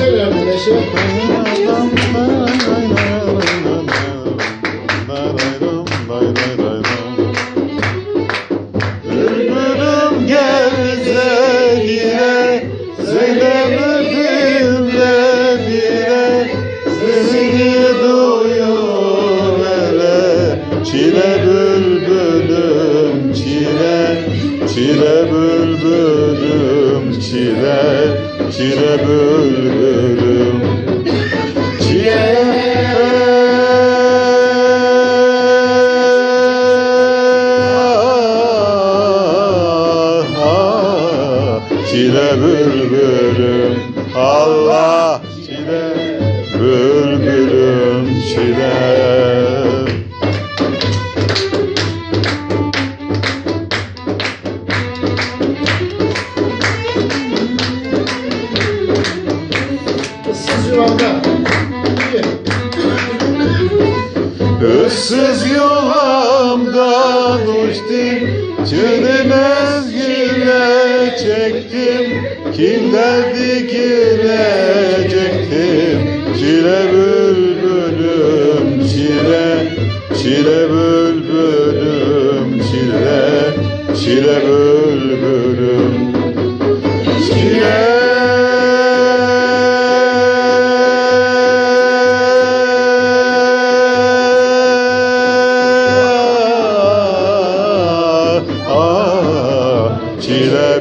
başı. Bülbülüm gelse yine Söylemedim de bile Sesini duyuyor hele Çile bülbülüm çile Çile bülbülüm çile Çile bülbülüm. Çile bülbülüm. Allah çile bülbülüm. Çile Issız. İyi. Issız yulamdan uçtum Çürümez güle çektim Kim derdi gülecektim Çile bülbülüm çile Çile bülbülüm çile Çile bülbülüm Çile bülbülüm Allah